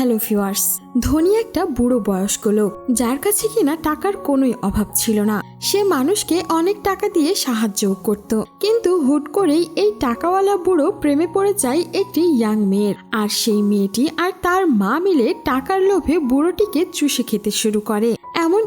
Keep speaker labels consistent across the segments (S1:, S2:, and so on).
S1: Hello ফিওয়ার্স ধনী একটা বুড়ো বয়স্ক লোক, যার কাছে কিনা টাকার কোনোই অভাব ছিল না। সে মানুষকে অনেক টাকা দিয়ে সাহায্য করত। কিন্তু হুট করেই এই টাকাওয়ালা বুড়ো প্রেমে পড়ে যায় একটি ইয়াং মেয়ের। আর সেই মেয়েটি আর তার মা মিলে টাকার লোভে বুড়োটিকে চুষে খেতে শুরু করে।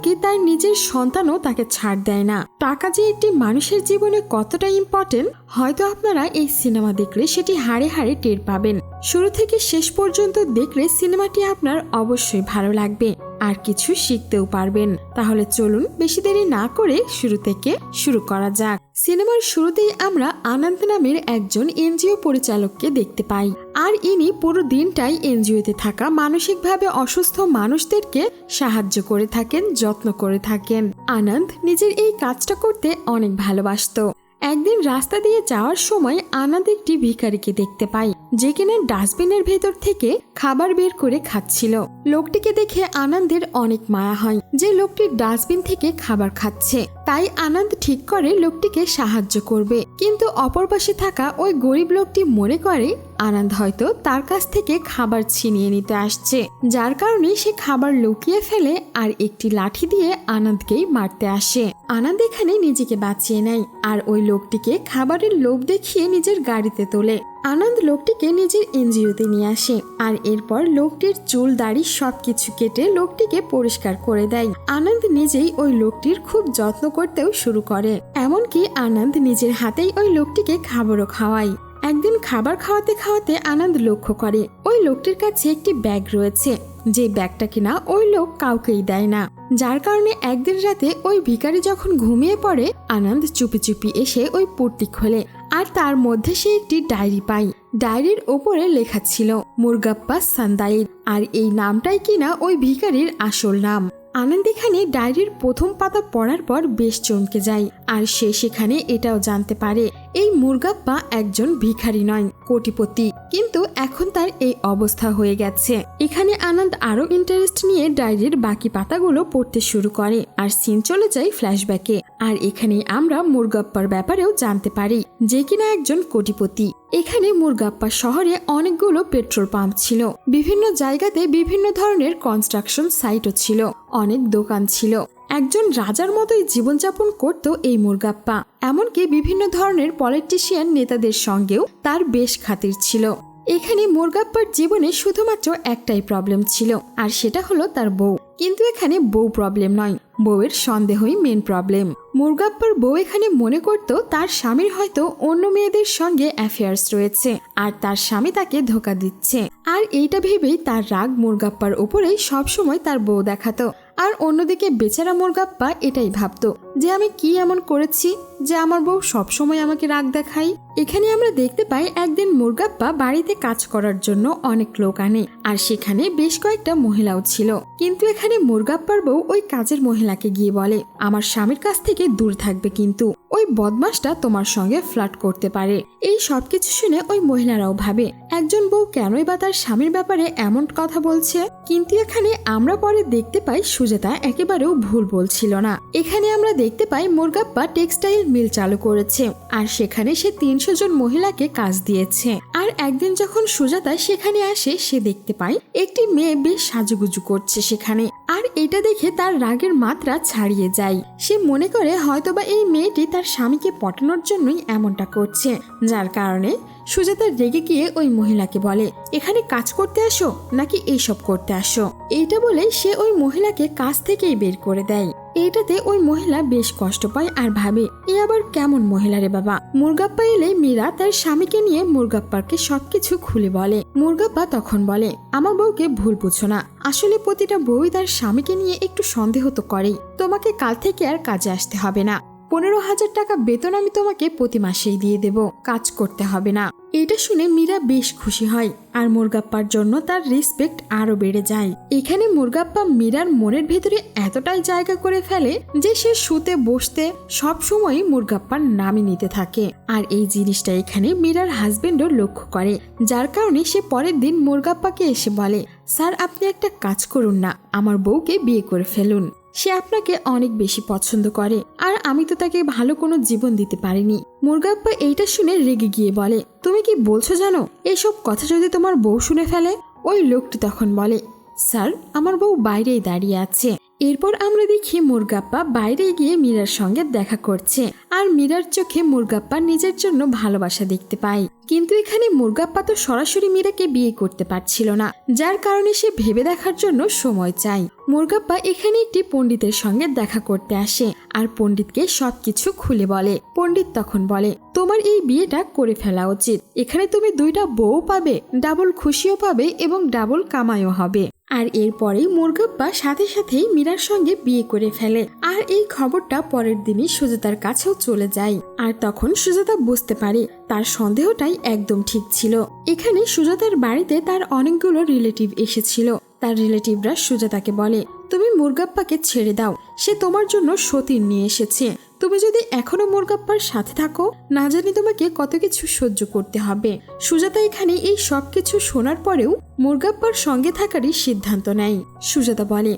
S1: এমনকি তার নিজের সন্তানও তাকে ছাড় দেয় না। টাকা যে একটি মানুষের জীবনে কতটা ইম্পর্টেন্ট হয়তো আপনারা এই সিনেমা দেখলে সেটি হাড়ে হাড়ে টের পাবেন। শুরু থেকে শেষ পর্যন্ত দেখলে সিনেমাটি আপনার অবশ্যই ভালো লাগবে। আর কিছু শিখতেও পারবেন। তাহলে চলুন বেশি দেরি না করে শুরু থেকে শুরু করা যাক। সিনেমার শুরুতেই আমরা আনন্দ নামের একজন এনজিও পরিচালককে দেখতে পাই। আর ইনি পুরো দিনটাই এনজিওতে থাকা মানসিকভাবে অসুস্থ মানুষদেরকে সাহায্য করে থাকেন, যত্ন করে থাকেন। আনন্দ নিজের এই কাজটা করতে অনেক ভালোবাসতো। একদিন রাস্তা দিয়ে যাওয়ার সময় আনাদ একটি ভিখারিকে দেখতে পাই, যে কিনা ডাস্টবিনের ভেতর থেকে খাবার বের করে খাচ্ছিল। লোকটিকে দেখে আনন্দের অনেক মায়া হয়, যে লোকটি ডাস্টবিন থেকে খাবার খাচ্ছে। তাই আনন্দ ঠিক করে লোকটিকে সাহায্য করবে। কিন্তু অপর পাশে থাকা ওই গরিব লোকটি মনে করে, আনন্দ হয়তো তার কাছ থেকে খাবার ছিনিয়ে নিতে আসছে। যার কারণে সে খাবার লুকিয়ে ফেলে আর একটি লাঠি দিয়ে আনন্দকেই মারতে আসে। আনন্দ এখানে নিজেকে বাঁচিয়ে নেয় আর ওই লোকটিকে খাবারের লোভ দেখিয়ে নিজের গাড়িতে তোলে। আনন্দ লোকটিকে নিজের এনজিওতে নিয়ে আসে আর এরপর লোকটির চুল, দাড়ি সবকিছু কেটে লোকটিকে পরিষ্কার করে দেয়। আনন্দ নিজেই ওই লোকটির খুব যত্ন করতেও শুরু করে। এমনকি আনন্দ নিজের হাতেই ওই লোকটিকে খাবারও খাওয়ায়। একদিন খাবার খাওয়াতে খাওয়াতে আনন্দ লক্ষ্য করে, ওই লোকটির কাছে একটি ব্যাগ রয়েছে। যে ব্যাগটা কিনা ওই লোক কাউকেই দেয় না। যার কারণে একদিন রাতে ওই ভিখারি যখন ঘুমিয়ে পড়ে, আনন্দ চুপি চুপি এসে ওই পুটটি খোলে। আর তার মধ্যে সে একটি ডায়েরি পাই। ডায়েরির ওপরে লেখা ছিল, মুরগাপ্পা সান্দাইর আর এই নামটাই কিনা ওই ভিকারির আসল নাম। আনন্দ এখানে ডায়েরির প্রথম পাতা পড়ার পর বেশ চমকে যায়, আর সে সেখানে এটাও জানতে পারে এই মুরগাপ্পা একজন ভিখারি নয়, কোটিপতি। কিন্তু এখন তার এই অবস্থা হয়ে গেছে। এখানে আনন্দ আরও ইন্টারেস্ট নিয়ে ডায়েরির বাকি পাতাগুলো পড়তে শুরু করে আর সিন চলে যায় ফ্ল্যাশব্যাকে আর এখানে আমরা মুরগাপ্পার ব্যাপারেও জানতে পারি যে কিনা একজন কোটিপতি। এখানে মুরগাপ্পা শহরে অনেকগুলো পেট্রোল পাম্প ছিল। বিভিন্ন জায়গাতে বিভিন্ন ধরনের কনস্ট্রাকশন সাইটও ছিল। অনেক দোকান ছিল। একজন রাজার মতোই জীবনযাপন করত এই মুরগাপ্পা। এমনকি বিভিন্ন ধরনের পলিটিশিয়ান নেতাদের সঙ্গেও তার বেশ খাতির ছিল। এখানে মুরগাপ্পার জীবনে শুধুমাত্র একটাই প্রবলেম ছিল, আর সেটা হলো তার বউ। কিন্তু এখানে বউ প্রবলেম নয়, বউয়ের সন্দেহই মেন প্রবলেম মুরগাপ্পার বউ এখানে মনে করত তার স্বামীর হয়তো অন্য মেয়েদের সঙ্গে অ্যাফেয়ার্স রয়েছে, আর তার স্বামী তাকে ধোকা দিচ্ছে। আর এইটা ভেবেই তার রাগ মুরগাপ্পার উপরেই সবসময় তার বউ দেখাতো। আর অন্যদিকে বেচারা মোরগাপ্পা এটাই ভাবত যে আমি কি এমন করেছি যে আমার বউ সবসময় আমাকে রাগ দেখাই এখানে আমরা দেখতে পাই একদিন মুরগাপ্পা বাড়িতে কাজ করার জন্য অনেক লোক আনে, আর সেখানে বেশ কয়েকটা মহিলাও ছিল। কিন্তু এখানে মুরগাপ্পার বউ ওই কাজের মহিলাকে গিয়ে বলে, আমার স্বামীর কাছ থেকে দূর থাকবে কিন্তু, ওই বদমাসটা তোমার সঙ্গে ফ্লার্ট করতে পারে। এই সবকিছু শুনে ওই মহিলারাও ভাবে, একজন বউ কেনই বা তার স্বামীর ব্যাপারে এমন কথা বলছে? কিন্তু এখানে আমরা পরে দেখতে পাই সুজাতা একেবারেও ভুল বলছিল না। এখানে আমরা দেখতে পাই মুরগাপ্পা টেক্সটাইল মিল চালু করেছে। আর সেখানে সে তিনশো জন মহিলাকে কাজ দিয়েছে। আর একদিন যখন সুজাতা সেখানে আসে, সে দেখতে পায় একটি মেয়ে বেশ সাজুগুজু করছে সেখানে। আর এটা দেখে তার রাগের মাত্রা ছাড়িয়ে যায়। সে মনে করে হয়তোবা এই মেয়েটি তার স্বামীকে পটানোর জন্যই এমনটা করছে। যার কারণে সুজাতা রেগে গিয়ে ওই মহিলাকে বলে, এখানে কাজ করতে আসো নাকি এইসব করতে আসো? এইটা বলে সে ওই মহিলাকে কাজ থেকেই বের করে দেয়। এইটাতে ওই মহিলা বেশ কষ্ট পায় আর ভাবে, এ আবার কেমন মহিলা রে বাবা? মুরগাপ্পা এলে মীরা তার স্বামীকে নিয়ে মুরগাপ্পাকে সবকিছু খুলে বলে। মুরগাপ্পা তখন বলে, আমার বউকে ভুল বুঝো না। আসলে প্রতিটা বউই তার স্বামীকে নিয়ে একটু সন্দেহ তো করেই। তোমাকে কাল থেকে আর কাজে আসতে হবে না। পনেরো হাজার টাকা বেতন আমি তোমাকে প্রতি মাসেই দিয়ে দেব। কাজ করতে হবে না। এটা শুনে মীরা বেশ খুশি হয় আর মুরগাপ্পার জন্য তার রেসপেক্ট আরও বেড়ে যায়। এখানে মুরগাপ্পা মীরার মনের ভেতরে এতটাই জায়গা করে ফেলে যে সে শুতে বসতে সব সময় মুরগাপ্পার নামই নিতে থাকে। আর এই জিনিসটা এখানে মীরার হাজবেন্ডও লক্ষ্য করে। যার কারণে সে পরের দিন মুরগাপ্পাকে এসে বলে, স্যার, আপনি একটা কাজ করুন না, আমার বউকে বিয়ে করে ফেলুন। সে আপনাকে অনেক বেশি পছন্দ করে। আর আমি তো তাকে ভালো কোনো জীবন দিতে পারিনি। মুরগাপ্পা এইটা শুনে রেগে গিয়ে বলে, তুমি কি বলছো জানো, এসব কথা যদি তোমার বউ শুনে ফেলে? ওই লোকটি তখন বলে, স্যার, আমার বউ বাইরেই দাঁড়িয়ে আছে। এরপর আমরা দেখি মুরগাপ্পা বাইরে গিয়ে মীরার সঙ্গে দেখা করছে। আর মীরার চোখে মুরগাপ্পা নিজের জন্য ভালোবাসা দেখতে পায়। কিন্তু এখানে মুরগাপ্পা তো সরাসরি মীরাকে বিয়ে করতে পারছিল না, যার কারণে সে ভেবে দেখার জন্য সময় চায়। মুরগাপ্পা এখানে একটি পণ্ডিতের সঙ্গে দেখা করতে আসে আর পণ্ডিতকে সবকিছু খুলে বলে। পণ্ডিত তখন বলে, তোমার এই বিয়েটা করে ফেলা উচিত। এখানে তুমি দুইটা বউ পাবে, ডাবল খুশিও পাবে এবং ডাবল কামাইও হবে। আর এরপরেই মুরগাপ্পা সাথে সাথেই মীরার সঙ্গে বিয়ে করে ফেলে। আর এই খবরটা পরের দিনই সুজাতার কাছেও চলে যায়। আর তখন সুজাতা বুঝতে পারে তার সন্দেহটাই একদম ঠিক ছিল। এখানে সুজাতার বাড়িতে তার অনেকগুলো রিলেটিভ এসেছিল। তার রিলেটিভরা সুজাতাকে বলে, তুমি মুরগাপ্পাকে ছেড়ে দাও। সে তোমার জন্য সতীর নিয়ে এসেছে। তুমি যদি এখনও মুরগাপ্পার সাথে থাকো, না জানি তোমাকে কত কিছু সহ্য করতে হবে। সুজাতা এখানে এই সব কিছু শোনার পরেও মুরগাপ্পার সঙ্গে থাকারই সিদ্ধান্ত নেয়। সুজাতা বলে,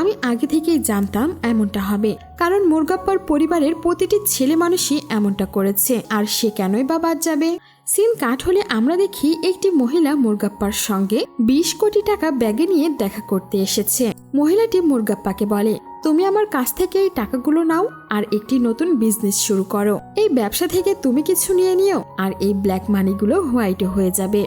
S1: আমি আগে থেকেই জানতাম এমনটা হবে, কারণ মুরগাপ্পার পরিবারের প্রতিটি ছেলে মানুষই এমনটা করেছে, আর সে কেনই বা বাদ যাবে? সিন কাট হলে আমরা দেখি একটি মহিলা মুরগাপ্পার সঙ্গে বিশ কোটি টাকা ব্যাগে নিয়ে দেখা করতে এসেছে। মহিলাটি মুরগাপ্পাকে বলে, তুমি আমার কাছ থেকে এই টাকাগুলো নাও আর একটি নতুন বিজনেস শুরু করো। এই ব্যবসা থেকে তুমি কিছু নিয়ে নিও আর এই ব্ল্যাক মানিগুলো হোয়াইটে হয়ে যাবে।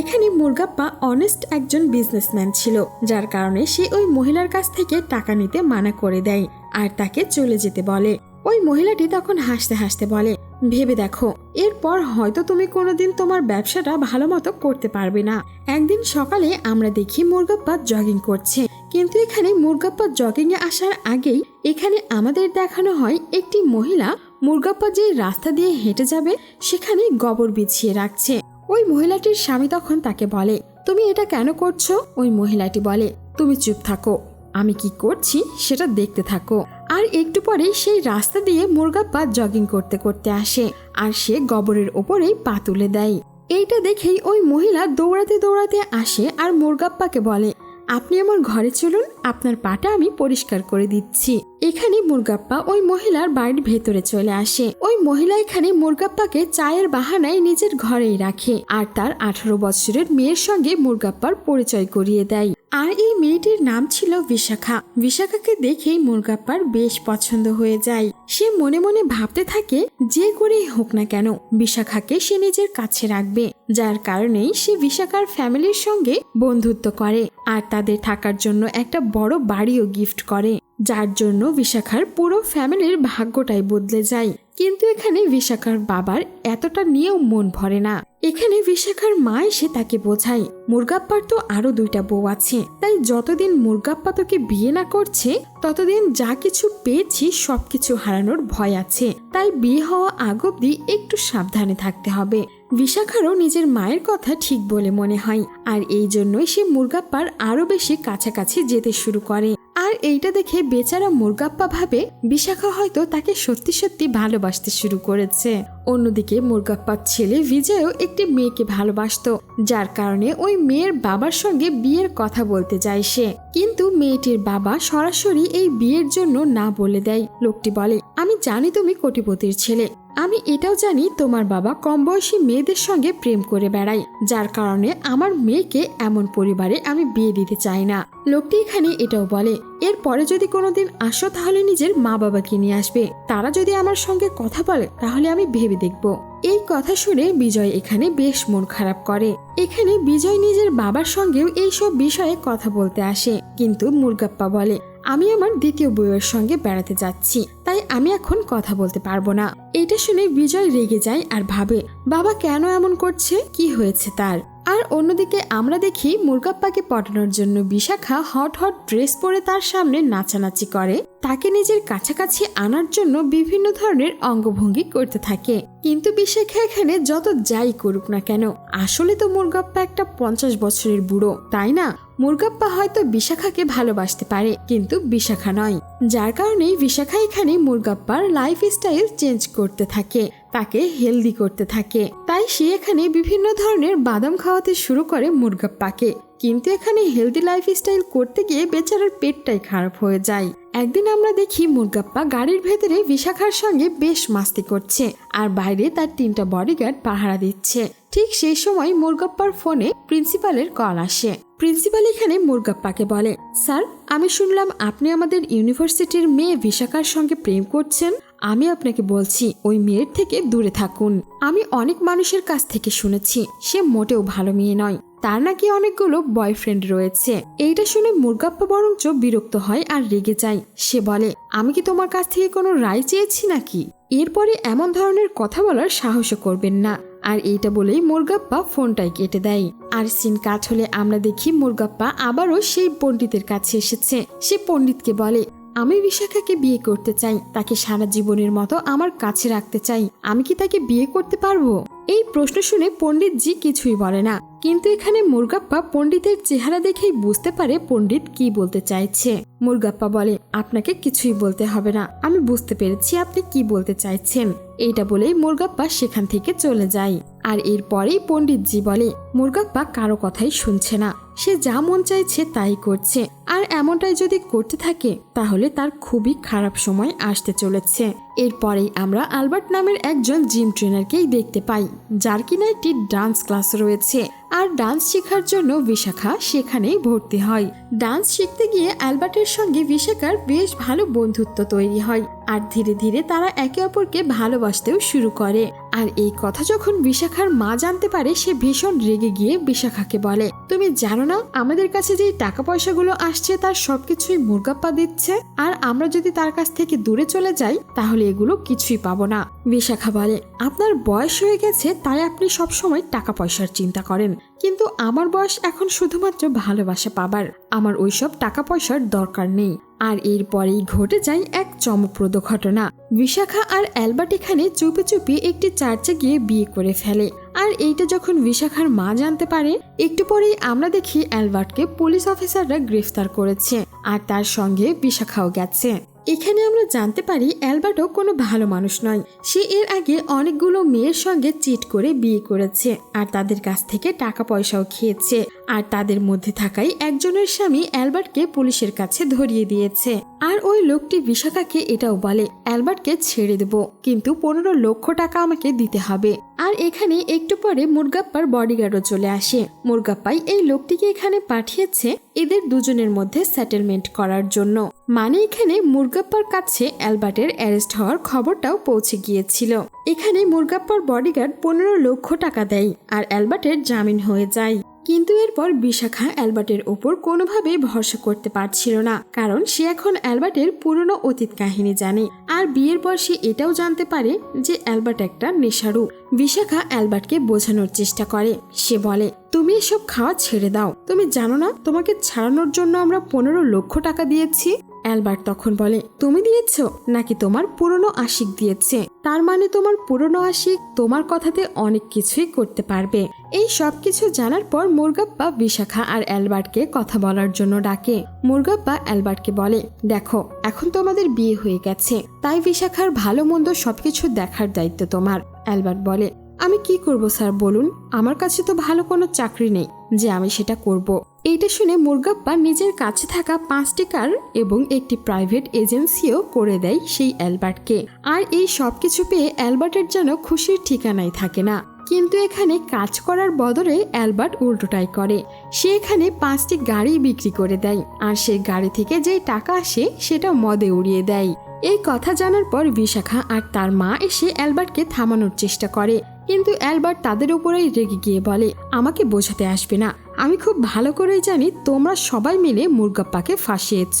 S1: এখানে মুরগাপ্পা অনেস্ট একজন বিজনেসম্যান ছিল, যার কারণে সে ওই মহিলার কাছ থেকে টাকা নিতে মানা করে দেয় আর তাকে চলে যেতে বলে। ওই মহিলাটি তখন হাসতে হাসতে বলে ভেবে দেখো, এরপর হয়তো তুমি কোনোদিন তোমার ব্যবসাটা ভালো মতো করতে পারবে না। একদিন সকালে আমরা দেখি মুরগাপ্পা জগিং করছে। কিন্তু এখানে মুরগাপ্পা জগিং এ আসার আগেই এখানে আমাদের দেখানো হয় একটি মহিলা মুরগাপ্পা যে রাস্তা দিয়ে হেঁটে যাবে, সেখানে গোবর বিছিয়ে রাখছে। ওই মহিলাটির স্বামী তখন তাকে বলে, তুমি এটা কেন করছ? ওই মহিলাটি বলে, তুমি চুপ থাকো, আমি কি করছি সেটা দেখতে থাকো। আর একটু পরে সেই রাস্তা দিয়ে মুরগাপ্পা জগিং করতে করতে আসে আর সে গবরের ওপরেই পা তুলে দেয়। এইটা দেখেই ওই মহিলা দৌড়াতে দৌড়াতে আসে আর মুরগাপ্পাকে বলে, আপনি আমার ঘরে চলুন, আপনার পাটা আমি পরিষ্কার করে দিচ্ছি। এখানে মুরগাপ্পা ওই মহিলার বাড়ির ভেতরে চলে আসে। ওই মহিলা এখানে মুরগাপ্পাকে চায়ের বাহানায় নিজের ঘরেই রাখে আর তার আঠারো বছরের মেয়ের সঙ্গে মুরগাপ্পার পরিচয় করিয়ে দেয়। আর এই মেয়েটির নাম ছিল বিশাখা। বিশাখাকে দেখেই মুরগাপ্পার বেশ পছন্দ হয়ে যায়। সে মনে মনে ভাবতে থাকে, যে করেই হোক না কেন, বিশাখাকে সে নিজের কাছে রাখবে। যার কারণেই সে বিশাখার ফ্যামিলির সঙ্গে বন্ধুত্ব করে আর তাদের থাকার জন্য একটা বড় বাড়িও গিফট করে। যার জন্য বিশাখার পুরো ফ্যামিলির ভাগ্যটাই বদলে যায়। কিন্তু এখানে বিশাখার বাবার এতটা নিয়েও মন ভরে না। এখানে বিশাখার মা এসে তাকে বোঝায়, মুরগাপ্পার তো আরও দুইটা বউ আছে। তাই যতদিন মুরগাপ্পা তোকে বিয়ে না করছে, ততদিন যা কিছু পেয়েছি সবকিছু হারানোর ভয় আছে। তাই বিয়ে হওয়া আগ অব্দি একটু সাবধানে থাকতে হবে। বিশাখারও নিজের মায়ের কথা ঠিক বলে মনে হয়, আর এই জন্যই সে মুরগাপ্পার আরও বেশি কাছাকাছি যেতে শুরু করে। আর এইটা দেখে বেচারা মুরগাপ্পা ভাবে বিশাখা হয়তো তাকে সত্যি সত্যি ভালোবাসতে শুরু করেছে। অন্যদিকে মুরগাপ্পার ছেলে বিজয়ও একটি মেয়েকে ভালোবাসত, যার কারণে ওই মেয়ের বাবার সঙ্গে বিয়ের কথা বলতে যায় সে। কিন্তু মেয়েটির বাবা সরাসরি এই বিয়ের জন্য না বলে দেয়। লোকটি বলে আমি জানি তুমি কোটিপতির ছেলে। আমি এটাও জানি তোমার বাবা কম বয়সী মেয়েদের সঙ্গে প্রেম করে বেড়ায়, যার কারণে আমার মেয়েকে এমন পরিবারে আমি বিয়ে দিতে চাই না। লোকটি এখানে এটাও বলে, এরপরে যদি কোনোদিন আসো তাহলে নিজের মা বাবাকে নিয়ে আসবে। তারা যদি আমার সঙ্গে কথা বলে তাহলে আমি ভেবে দেখব। এই কথা শুনে বিজয় এখানে বেশ মন খারাপ করে। এখানে বিজয় নিজের বাবার সঙ্গেও এইসব বিষয়ে কথা বলতে আসে, কিন্তু মুরগাপ্পা বলে আমি আমার দ্বিতীয় বউয়ের সঙ্গে বেড়াতে যাচ্ছি, তাই আমি এখন কথা বলতে পারব না। এটা শুনে বিজয় রেগে যায় আর ভাবে, বাবা কেন এমন করছে? কি হয়েছে তার? আর অন্যদিকে আমরা দেখি মুরগাপ্পাকে পটানোর জন্য বিশাখা হট হট ড্রেস পরে তার সামনে নাচানাচি করে। তাকে নিজের কাছাকাছি আনার জন্য বিভিন্ন ধরনের অঙ্গভঙ্গি করতে থাকে। কিন্তু বিশাখা এখানে যত যাই করুক না কেন, আসলে তো মুরগাপ্পা একটা পঞ্চাশ বছরের বুড়ো, তাই না? মুরগাপ্পা হয়তো বিশাখাকে ভালোবাসতে পারে, কিন্তু বিশাখা নয়। যার কারণেই বিশাখা এখানে মুরগাপ্পার লাইফ স্টাইল চেঞ্জ করতে থাকে, তাকে হেলদি করতে থাকে। তাই সে এখানে বিভিন্ন ধরনের বাদাম খাওয়াতে শুরু করে মুরগাপ্পাকে। কিন্তু এখানে হেলদি লাইফ স্টাইল করতে গিয়ে বেচারার পেটটাই খারাপ হয়ে যায়। একদিন আমরা দেখি মুরগাপ্পা গাড়ির ভেতরে বিশাখার সঙ্গে বেশ মাস্তি করছে আর বাইরে তার তিনটা বডিগার্ড পাহারা দিচ্ছে। ঠিক সেই সময় মুরগাপ্পার ফোনে প্রিন্সিপালের কল আসে। প্রিন্সিপাল এখানে মুরগাপ্পাকে বলে, স্যার, আমি শুনলাম আপনি আমাদের ইউনিভার্সিটির মেয়ে বিশাখার সঙ্গে প্রেম করছেন। আমি আপনাকে বলছি, ওই মেয়ের থেকে দূরে থাকুন। আমি অনেক মানুষের কাছ থেকে শুনেছি, সে মোটেও ভালো মেয়ে নয়। তার নাকি অনেকগুলো বয়ফ্রেন্ড রয়েছে। এইটা শুনে মুরগাপ্পা বরঞ্চ বিরক্ত হয় আর রেগে যায়। সে বলে, আমি কি তোমার কাছ থেকে কোনো রায় চেয়েছি নাকি? এরপরে এমন ধরনের কথা বলার সাহসও করবেন না। আর এইটা বলেই মুরগাপ্পা ফোনটাই কেটে দেয়। আর সিন কাজ হলে আমরা দেখি মুরগাপ্পা আবারও সেই পণ্ডিতের কাছে এসেছে। সে পণ্ডিতকে বলে আমি বিশাখাকে বিয়ে করতে চাই, তাকে সারা জীবনের মতো আমার কাছে রাখতে চাই। আমি কি তাকে বিয়ে করতে পারব? এই প্রশ্ন শুনে পণ্ডিতজি কিছুই বলে না। কিন্তু এখানে মুরগাপ্পা পণ্ডিতের চেহারা দেখেই বুঝতে পারে পণ্ডিত কি বলতে চাইছে। মুরগাপ্পা বলে, আপনাকে কিছুই বলতে হবে না। আমি বুঝতে পেরেছি আপনি কি বলতে চাইছেন। এইটা বলেই মুরগাপ্পা সেখান থেকে চলে যায়। আর এরপরেই পণ্ডিতজি বলে মুরগাপ্পা কারও কথাই শুনছে না। সে যা মন চাইছে তাই করছে। আর এমনটাই যদি করতে থাকে, তাহলে তার খুবই খারাপ সময় আসতে চলেছে। এরপরেই আমরা আলবার্ট নামের একজন জিম ট্রেনারকেই দেখতে পাই, যার কিনা একটি ডান্স ক্লাস রয়েছে। আর ডান্স শেখার জন্য বিশাখা সেখানেই ভর্তি হয়। ডান্স শিখতে গিয়ে অ্যালবার্টের সঙ্গে বিশাখার বেশ ভালো বন্ধুত্ব তৈরি হয় আর ধীরে ধীরে তারা একে অপরকে ভালোবাসতেও শুরু করে। আর এই কথা যখন বিশাখার মা জানতে পারে, সে ভীষণ রেগে গিয়ে বিশাখাকে বলে, তুমি জানো না, আমাদের কাছে যে টাকা পয়সাগুলো আসছে, তার সবকিছুই মুরগাপ্পা দিচ্ছে? আর আমরা যদি তার কাছ থেকে দূরে চলে যাই, তাহলে এগুলো কিছুই পাবো না। বিশাখা বলে, আপনার বয়স হয়ে গেছে, তাই আপনি সবসময় টাকা পয়সার চিন্তা করেন। কিন্তু আমার বয়স এখন শুধুমাত্র ভালোবাসা পাবার। আমার ওইসব টাকা পয়সার দরকার নেই। আর এরপরেই ঘটে যায় এক চমকপ্রদ ঘটনা। বিশাখা আর অ্যালবার্ট এখানে চুপি চুপি একটি চার্চে গিয়ে বিয়ে করে ফেলে। আর এইটা যখন বিশাখার মা জানতে পারে, একটু পরেই আমরা দেখি অ্যালবার্টকে পুলিশ অফিসাররা গ্রেফতার করেছে। আর তার সঙ্গে বিশাখাও গেছে। এখানে আমরা জানতে পারি অ্যালবার্টো কোনো ভালো মানুষ নয়। সে এর আগে অনেকগুলো মেয়ের সঙ্গে চিট করে বিয়ে করেছে আর তাদের কাছ থেকে টাকা পয়সাও খেয়েছে। আর তাদের মধ্যে থাকাই একজনের স্বামী অ্যালবার্টকে পুলিশের কাছে ধরিয়ে দিয়েছে। আর ওই লোকটি বিশাখাকে এটাও বলে, অ্যালবার্টকে ছেড়ে দেব, কিন্তু পনেরো লক্ষ টাকা আমাকে দিতে হবে। আর এখানে একটু পরে মুরগাপ্পার বডিগার্ডও চলে আসে। মুরগাপ্পাই এই লোকটিকে এখানে পাঠিয়েছে এদের দুজনের মধ্যে সেটেলমেন্ট করার জন্য। মানে এখানে মুরগাপ্পার কাছে অ্যালবার্টের অ্যারেস্ট হওয়ার খবরটাও পৌঁছে গিয়েছিল। এখানে মুরগাপ্পার বডিগার্ড পনেরো লক্ষ টাকা দেয় আর অ্যালবার্টের জামিন হয়ে যায়। কিন্তু এরপর বিশাখা অ্যালবার্টের ওপর কোনোভাবে ভরসা করতে পারছিল না, কারণ সে এখন অ্যালবার্টের পুরনো অতীত কাহিনী জানে। আর বিয়ের পর সে এটাও জানতে পারে যে অ্যালবার্ট একটা নেশারু। বিশাখা অ্যালবার্টকে বোঝানোর চেষ্টা করে। সে বলে, তুমি এসব খাওয়া ছেড়ে দাও। তুমি জানো না তোমাকে ছাড়ানোর জন্য আমরা পনেরো লক্ষ টাকা দিয়েছি? অ্যালবার্ট তখন বলে, তুমি দিয়েছ? নাকি তোমার পুরনো আশিক দিয়েছে? তার মানে তোমার পুরনো আশিক তোমার কথাতে অনেক কিছুই করতে পারবে। এই সব কিছু জানার পর মুরগাপ্পা, বিশাখা আর অ্যালবার্টকে কথা বলার জন্য ডাকে। মুরগাপ্পা অ্যালবার্টকে বলে, দেখো, এখন তোমাদের বিয়ে হয়ে গেছে। তাই বিশাখার ভালো মন্দ সবকিছু দেখার দায়িত্ব তোমার। অ্যালবার্ট বলে, আমি কি করব স্যার, বলুন? আমার কাছে তো ভালো কোনো চাকরি নেই। যে আমি সেটা করব। এইটা শুনে মুরগাপ্পা নিজের কাছে থাকা পাঁচটি কার এবং একটি প্রাইভেট এজেন্সিও করে দেয় সেই অ্যালবার্টকে। আর এই সব কিছু পেয়ে অ্যালবার্টের যেন খুশির ঠিকানাই থাকে না। কিন্তু এখানে কাজ করার বদলে অ্যালবার্ট উল্টোটাই করে। সে এখানে পাঁচটি গাড়ি বিক্রি করে দেয় আর সেই গাড়ি থেকে যেই টাকা আসে সেটা মদে উড়িয়ে দেয়। এই কথা জানার পর বিশাখা আর তার মা এসে অ্যালবার্টকে থামানোর চেষ্টা করে। কিন্তু অ্যালবার্ট তাদের উপরেই রেগে গিয়ে বলে, আমাকে বোঝাতে আসবে না। আমি খুব ভালো করেই জানি তোমরা সবাই মিলে মুরগাপ্পাকে ফাঁসিয়েছ,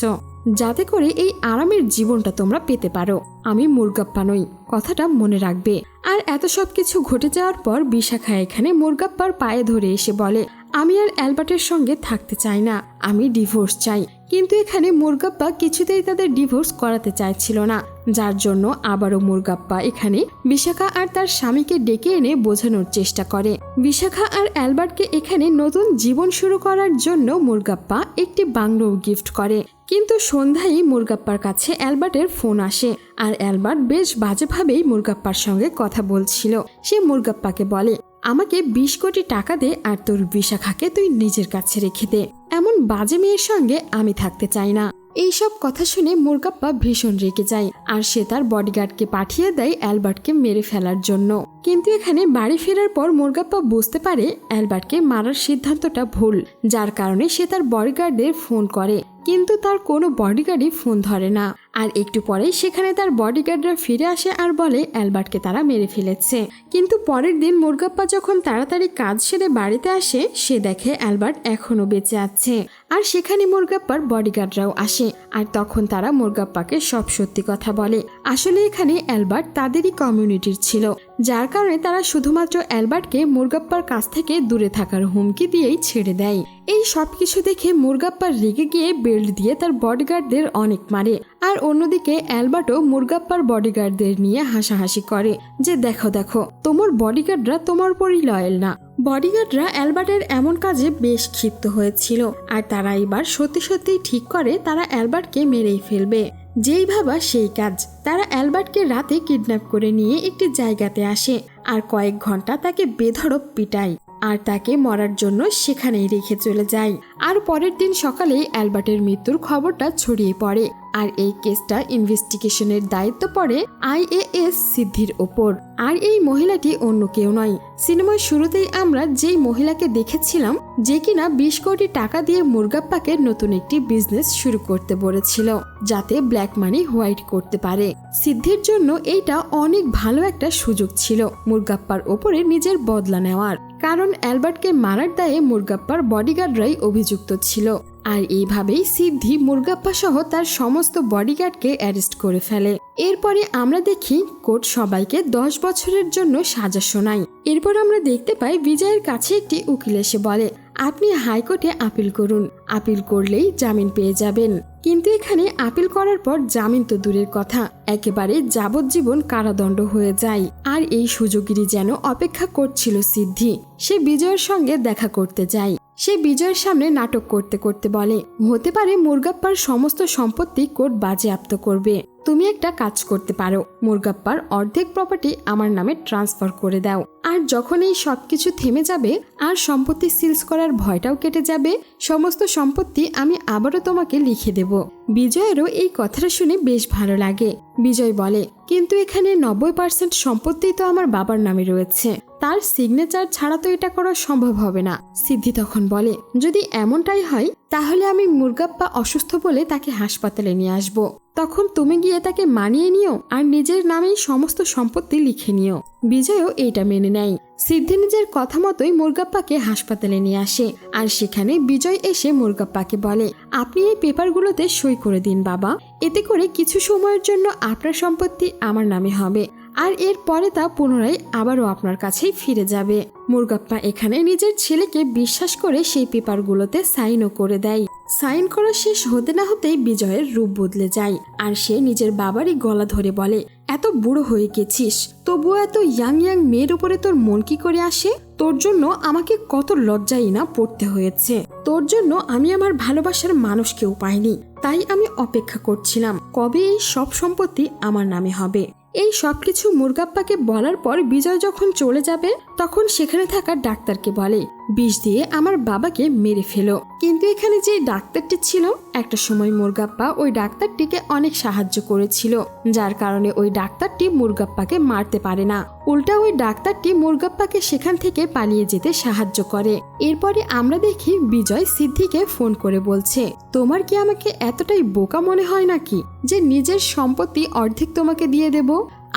S1: যাতে করে এই আরামের জীবনটা তোমরা পেতে পারো। আমি মুরগাপ্পা নই, কথাটা মনে রাখবে। আর এত সব কিছু ঘটে যাওয়ার পর বিশাখা এখানে মুরগাপ্পার পায়ে ধরে এসে বলে, আমি আর অ্যালবার্টের সঙ্গে থাকতে চাই না, আমি ডিভোর্স চাই। কিন্তু এখানে মুরগাপ্পা কিছুতেই তাদের ডিভোর্স করাতে চাইছিল না, যার জন্য আবারও মুরগাপ্পা এখানে বিশাখা আর তার স্বামীকে ডেকে এনে বোঝানোর চেষ্টা করে। বিশাখা আর অ্যালবার্টকে এখানে নতুন জীবন শুরু করার জন্য মুরগাপ্পা একটি বাংলো গিফট করে। কিন্তু সন্ধ্যায় মুরগাপ্পার কাছে অ্যালবার্টের ফোন আসে আর অ্যালবার্ট বেশ বাজেভাবেই মুরগাপ্পার সঙ্গে কথা বলছিল। সে মুরগাপ্পাকে বলে, আমাকে বিশ কোটি টাকা দে আর তোর বিশাখাকে তুই নিজের কাছে রেখে দে। এমন বাজে মেয়ের সঙ্গে আমি থাকতে চাই না। এই সব কথা শুনে মুরগাপ্পা ভীষণ রেগে যায় আর সে তার বডিগার্ডকে পাঠিয়ে দেয় অ্যালবার্টকে মেরে ফেলার জন্য। কিন্তু এখানে বাড়ি ফেরার পর মুরগাপ্পা বুঝতে পারে অ্যালবার্টকে মারার সিদ্ধান্তটা ভুল, যার কারণে সে তার বডিগার্ডদের ফোন করে। কিন্তু তার কোনো বডিগার্ডই ফোন ধরে না। আর একটু পরেই সেখানে তার বডিগার্ডরা ফিরে আসে আর বলে, অ্যালবার্টকে তারা মেরে ফেলেছে। কিন্তু পরের দিন মুরগাপ্পা যখন তাড়াতাড়ি কাজ সেরে বাড়িতে আসে, সে দেখে অ্যালবার্ট এখনও বেঁচে আছে। আর সেখানে মুরগাপ্পার বডিগার্ডরাও আসে। আর তখন তারা মুরগাপ্পাকে সব সত্যি কথা বলে। আসলে এখানে অ্যালবার্ট তাদেরই কমিউনিটির ছিল। যার কারণে তারা শুধুমাত্র অ্যালবার্টকে মুরগাপ্পার কাছ থেকে দূরে থাকার হুমকি দিয়েই ছেড়ে দেয়। এই সব কিছু দেখে মুরগাপ্পার রেগে গিয়ে বেল্ট দিয়ে তার বডিগার্ডদের অনেক মারে। আর অন্যদিকে অ্যালবার্টও মুরগাপ্পার বডিগার্ডদের নিয়ে হাসাহাসি করে যে দেখো দেখো, তোমার বডিগার্ডরা তোমার উপরই লয়েল না। বডিগার্ডরা অ্যালবার্টের এমন কাজে বেশ ক্ষিপ্ত হয়েছিল আর তারা এবার সত্যি সত্যি ঠিক করে তারা অ্যালবার্টকে মেরেই ফেলবে। যেই ভাবা সেই কাজ। তারা অ্যালবার্টকে রাতে কিডন্যাপ করে নিয়ে একটি জায়গাতে আসে আর কয়েক ঘণ্টা তাকে বেধড়ক পিটায় আর তাকে মরার জন্য সেখানেই রেখে চলে যায়। আর পরের দিন সকালেই অ্যালবার্টের মৃত্যুর খবরটা ছড়িয়ে পড়ে আর এই কেসটা ইনভেস্টিগেশনের দায়িত্ব পড়ে আইএএস সিদ্ধির ওপর। আর এই মহিলাটি অন্য কেউ নয়। সিনেমার শুরুতেই আমরা যেই মহিলাকে দেখেছিলাম, যে কিনা বিশ কোটি টাকা দিয়ে মুরগাপ্পাকে নতুন একটি বিজনেস শুরু করতে বলেছিল, যাতে ব্ল্যাক মানি হোয়াইট করতে পারে। সিদ্ধির জন্য এইটা অনেক ভালো একটা সুযোগ ছিল মুরগাপ্পার ওপরে নিজের বদলা নেওয়ার। কারণ অ্যালবার্টকে মারার দায়ে মুরগাপ্পার বডিগার্ডরাই অভিযুক্ত ছিল। আর এইভাবেই সিদ্ধি মুরগাপ্পা সহ তার সমস্ত বডিগার্ডকে অ্যারেস্ট করে ফেলে। এরপরে আমরা দেখি কোর্ট সবাইকে দশ বছরের জন্য সাজা শোনায়। এরপর আমরা দেখতে পাই বিজয়ের কাছে একটি উকিল এসে বলে, আপনি হাইকোর্টে আপিল করুন। আপিল করলেই জামিন পেয়ে যাবেন। কিন্তু এখানে আপিল করার পর জামিন তো দূরের কথা। একেবারে যাবজ্জীবন কারাদণ্ড হয়ে যায়। আর এই সুযোগেরই যেন অপেক্ষা করছিল সিদ্ধি। সে বিজয়ের সঙ্গে দেখা করতে যায়। সে বিজয়ের সামনে নাটক করতে করতে বলে, হতে পারে মুরগাপ্পার সমস্ত সম্পত্তি কোর্ট বাজেয়াপ্ত করবে। তুমি একটা কাজ করতে পারো। মুরগাপ্পার অর্ধেক প্রপার্টি আমার নামে ট্রান্সফার করে দাও। আর যখন এই সব কিছু থেমে যাবে, আর সম্পত্তি সিলস করার ভয়টাও কেটে যাবে, সমস্ত সম্পত্তি আমি আবারও তোমাকে লিখে দেব। বিজয়েরও এই কথাটা শুনে বেশ ভালো লাগে। বিজয় বলে, কিন্তু এখানে নব্বই পার্সেন্ট সম্পত্তি তো আমার বাবার নামে রয়েছে। তার সিগনেচার ছাড়া তো এটা করা সম্ভব হবে না। সিদ্ধি তখন বলে, যদি এমনটাই হয়, তাহলে আমি মুরগাপ্পা অসুস্থ বলে তাকে হাসপাতালে নিয়ে আসব। তখন তুমি গিয়ে তাকে মানিয়ে নিও আর নিজের নামেই সমস্ত সম্পত্তি লিখে নিও। বিজয়ও এইটা মেনে নেয়। সিদ্ধি নিজের কথা মতোই মুরগাপ্পাকে হাসপাতালে নিয়ে আসে আর সেখানে বিজয় এসে মুরগাপ্পাকে বলে, আপনি এই পেপারগুলোতে সই করে দিন বাবা। এতে করে কিছু সময়ের জন্য আপনার সম্পত্তি আমার নামে হবে আর এর পরে তা পুনরায় আবারও আপনার কাছেই ফিরে যাবে। মুরগাপ্পা এখানে নিজের ছেলেকে বিশ্বাস করে সেই পেপারগুলোতে সাইনও করে দেয়। সাইন করা শেষ হতে না হতেই বিজয়ের রূপ বদলে যায়। আর সে নিজের বাবারই গলা ধরে বলে, এত বুড়ো হয়ে গেছিস, তবুও এত ইয়াং ইয়াং মেয়ের উপরে তোর মন কি করে আসে? তোর জন্য আমাকে কত লজ্জাই না পড়তে হয়েছে। তোর জন্য আমি আমার ভালোবাসার মানুষকেও পাইনি, তাই আমি অপেক্ষা করছিলাম, কবে এই সব সম্পত্তি আমার নামে হবে? এই সবকিছু মুরগাপ্পাকে বলার পর বিজয় যখন চলে যাবে, তখন সেখানে থাকা ডাক্তারকে বলে বিষ দিয়ে আমার বাবাকে মেরে ফেলো। কিন্তু এখানে যে ডাক্তারটি ছিল, একটা সময় মুরগাপ্পা ওই ডাক্তারটিকে অনেক সাহায্য করেছিল, যার কারণে ওই ডাক্তারটি মুরগাপ্পাকে মারতে পারে না। উল্টা ওই ডাক্তারটি মুরগাপ্পাকে সেখান থেকে পালিয়ে যেতে সাহায্য করে। এরপরে আমরা দেখি বিজয় সিদ্ধিকে ফোন করে বলছে, তোমার কি আমাকে এতটাই বোকা মনে হয় নাকি যে নিজের সম্পত্তি অর্ধেক তোমাকে দিয়ে দেব?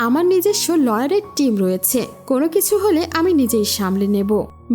S1: আমার নিজস্ব লয়ারের টিম রয়েছে, কোনো কিছু হলে আমি নিজেই সামলে নেব।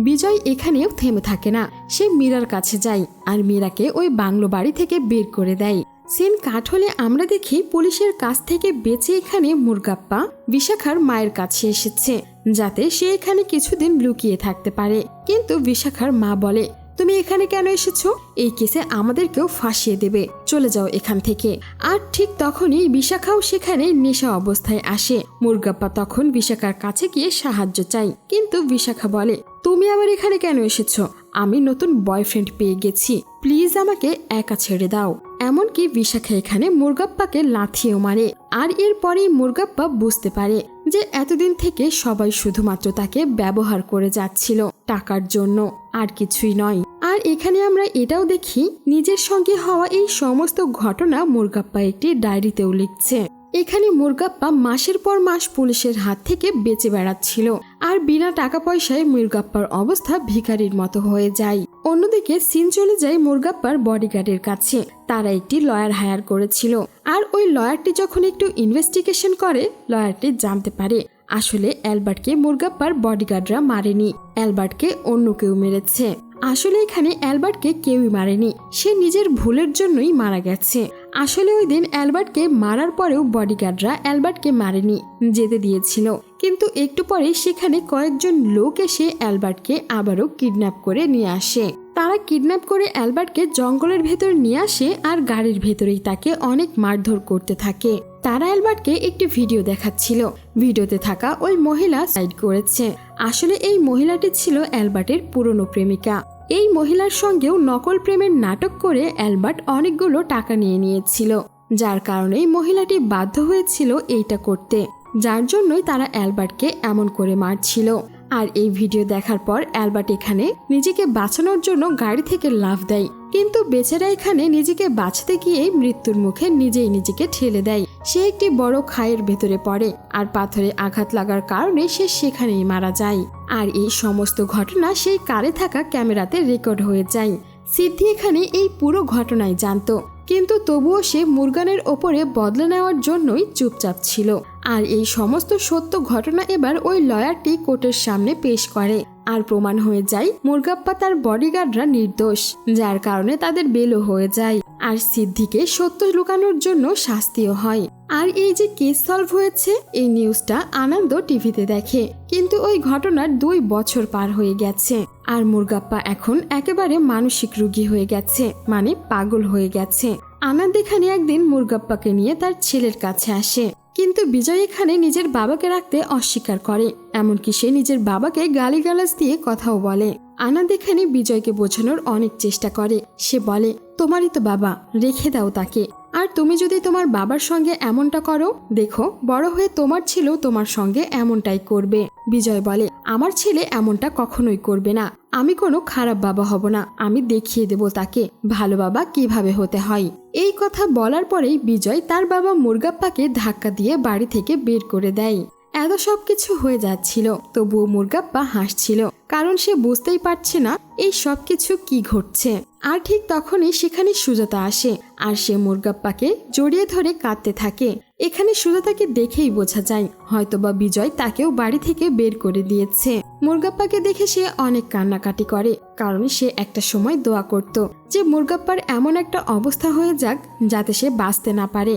S1: বিজয় এখানেও থেমে থাকে না। সে মীরার কাছে যায় আর মীরাকে ওই বাংলো বাড়ি থেকে বের করে দেয়। সিন কাঠ হলে আমরা দেখি পুলিশের কাছ থেকে বেঁচে এখানে মুরগাপ্পা বিশাখার মায়ের কাছে এসেছে, যাতে সে এখানে কিছুদিন লুকিয়ে থাকতে পারে। কিন্তু বিশাখার মা বলে তুমি এখানে কেন এসেছ? এই কেসে আমাদেরকেও ফাঁসিয়ে দেবে। চলে যাও এখান থেকে। আর ঠিক তখনই বিশাখাও সেখানে নেশা অবস্থায় আসে। মুরগাপ্পা তখন বিশাখার কাছে গিয়ে সাহায্য চাই। কিন্তু বিশাখা বলে, তুমি আবার এখানে কেন এসেছ? আমি নতুন বয়ফ্রেন্ড পেয়ে গেছি। প্লিজ আমাকে একা ছেড়ে দাও। এমনকি বিশাখা এখানে মুরগাপ্পাকে লাথিয়েও মারে। আর এরপরেই মুরগাপ্পা বুঝতে পারে যে এতদিন থেকে সবাই শুধুমাত্র তাকে ব্যবহার করে যাচ্ছিল টাকার জন্য, আর কিছুই নয়। আর এখানে আমরা এটাও দেখি, নিজের সঙ্গে হওয়া এই সমস্ত ঘটনা মুরগাপ্পা একটি ডায়েরিতেও লিখছে। এখানে মুরগাপ্পা মাসের পর মাস পুলিশের হাত থেকে বেঁচে বেড়াচ্ছিল। আর বিনা টাকা পয়সায় মুরগাপ্পার অবস্থা ভিখারির মতো হয়ে যায়। অন্যদিকে সিন চলে যায় মুরগাপ্পার বডিগার্ডের কাছে। তারা একটি লয়ার হায়ার করেছিল। আর ওই লয়ারটি যখন একটু ইনভেস্টিগেশন করে, লয়ারটি জানতে পারে, আসলে অ্যালবার্টকে মুরগাপ্পার বডিগার্ডরা মারেনি। অ্যালবার্টকে অন্য কেউ মেরেছে। আসলে এখানে অ্যালবার্টকে কেউই মারেনি। সে নিজের ভুলের জন্যই মারা গেছে। আসলে ওই দিন অ্যালবার্টকে মারার পরেও বডিগার্ডরা অ্যালবার্টকে মারেনি, যেতে দিয়েছিল। কিন্তু একটু পরে সেখানে কয়েকজন লোক এসে অ্যালবার্টকে আবারও কিডন্যাপ করে নিয়ে আসে। তারা কিডন্যাপ করে অ্যালবার্টকে জঙ্গলের ভেতর নিয়ে আসে আর গাড়ির ভেতরেই তাকে অনেক মারধর করতে থাকে। তারা অ্যালবার্টকে একটি ভিডিও দেখাচ্ছিল। ভিডিওতে থাকা ওই মহিলা সাইড করেছে। আসলে এই মহিলাটি ছিল অ্যালবার্টের পুরনো প্রেমিকা। এই মহিলার সঙ্গেও নকল প্রেমের নাটক করে অ্যালবার্ট অনেকগুলো টাকা নিয়ে নিয়েছিল, যার কারণেই মহিলাটি বাধ্য হয়েছিল এইটা করতে, যার জন্যই তারা অ্যালবার্টকে এমন করে মারছিল। আর এই ভিডিও দেখার পর অ্যালবার্ট এখানে নিজেকে বাঁচানোর জন্য গাড়ি থেকে লাফ দেয়। কিন্তু বেচারা এখানে নিজেকে বাঁচতে গিয়ে মৃত্যুর মুখে নিজেই নিজেকে ঠেলে দেয়। সে একটি বড় খায়ের ভেতরে পড়ে আর পাথরে আঘাত লাগার কারণে সে সেখানেই মারা যায়। আর এই সমস্ত ঘটনা সেই কারে থাকা ক্যামেরাতে রেকর্ড হয়ে যায়। সিদ্ধি এখানে এই পুরো ঘটনাই জানতো। কিন্তু তবুও সে মুরগানের ওপরে বদলে নেওয়ার জন্যই চুপচাপ ছিল। আর এই সমস্ত সত্য ঘটনা এবার ওই লয়ারটি কোর্টের সামনে পেশ করে। আর প্রমাণ হয়ে যায় মুরগাপ্পা তার বডিগার্ডরা নির্দোষ, যার কারণে তাদের বেলও হয়ে যায়। আর সিদ্ধিকে সত্য লুকানোর জন্য শাস্তিও হয়। আর এই যে কেস সলভ হয়েছে, এই নিউজটা আনন্দ টিভিতে দেখে। কিন্তু ওই ঘটনার দুই বছর পার হয়ে গেছে। আর মুরগাপ্পা এখন একেবারে মানসিক রুগী হয়ে গেছে মানে পাগল হয়ে গেছে। আনন্দ এখানে একদিন মুরগাপ্পাকে নিয়ে তার ছেলের কাছে আসে। কিন্তু বিজয় এখানে নিজের বাবাকে রাখতে অস্বীকার করে, এমনকি সে নিজের বাবাকে গালিগালাজ দিয়ে কথাও বলে। আনন্দ এখানে বিজয়কে বোঝানোর অনেক চেষ্টা করে। সে বলে, তোমারই তো বাবা, রেখে দাও তাকে। আর তুমি যদি তোমার বাবার সঙ্গে এমনটা করো, দেখো, বড় হয়ে তোমার ছেলেও তোমার সঙ্গে এমনটাই করবে। বিজয় বলে, আমার ছেলে এমনটা কখনোই করবে না। আমি কোনো খারাপ বাবা হব না। আমি দেখিয়ে দেব তাকে। ভালো বাবা কীভাবে হতে হয়? এই কথা বলার পরেই বিজয় তার বাবা মুরগাপ্পাকে ধাক্কা দিয়ে বাড়ি থেকে বের করে দেয়। এত সব কিছু হয়ে যাচ্ছিল, তবুও মুরগাপ্পা হাসছিল, কারণ সে বুঝতেই পারছে না এই সব কিছু কি ঘটছে। আর ঠিক তখনই সেখানে সুজাতা আসে, আর সে মুরগাপ্পাকে জড়িয়ে ধরে কাঁদতে থাকে। এখানে সুজাতাকে দেখেই বোঝা যায়, হয়তোবা বিজয় তাকেও বাড়ি থেকে বের করে দিয়েছে। মুরগাপ্পাকে দেখে সে অনেক কান্নাকাটি করে, কারণ সে একটা সময় দোয়া করত। যে মুরগাপ্পার এমন একটা অবস্থা হয়ে যাক, যাতে সে বাঁচতে না পারে।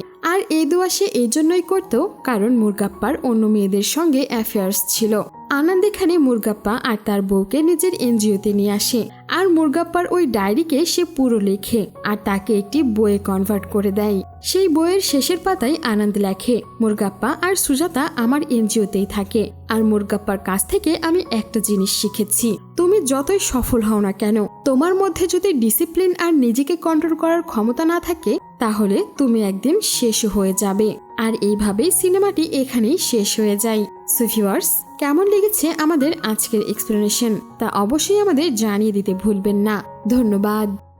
S1: এই দোয়া সে এই জন্যই করত কারণ মুরগাপ্পার অন্য মেয়েদের সঙ্গে অ্যাফেয়ার্স ছিল। আনন্দ এখানে মুরগাপ্পা আর তার বউকে নিজের এনজিওতে নিয়ে আসে। আর মুরগাপ্পার ওই ডায়েরিকে সে পুরো লেখে আর তাকে একটি বইয়ে কনভার্ট করে দেয়। সেই বইয়ের শেষের পাতায় আনন্দ লেখে, মুরগাপ্পা আর সুজাতা আমার এনজিওতেই থাকে। আর মুরগাপ্পার কাছ থেকে আমি একটা জিনিস শিখেছি। তুমি যতই সফল হও না কেন, তোমার মধ্যে যদি ডিসিপ্লিন আর নিজেকে কন্ট্রোল করার ক্ষমতা না থাকে তাহলে তুমি একদিন শেষ হয়ে যাবে। আর এইভাবেই সিনেমাটি এখানেই শেষ হয়ে যায়। সুফিওয়ার্স কেমন লেগেছে আমাদের আজকের এক্সপ্লেনেশন তা অবশ্যই আমাদের জানিয়ে দিতে ভুলবেন না। ধন্যবাদ।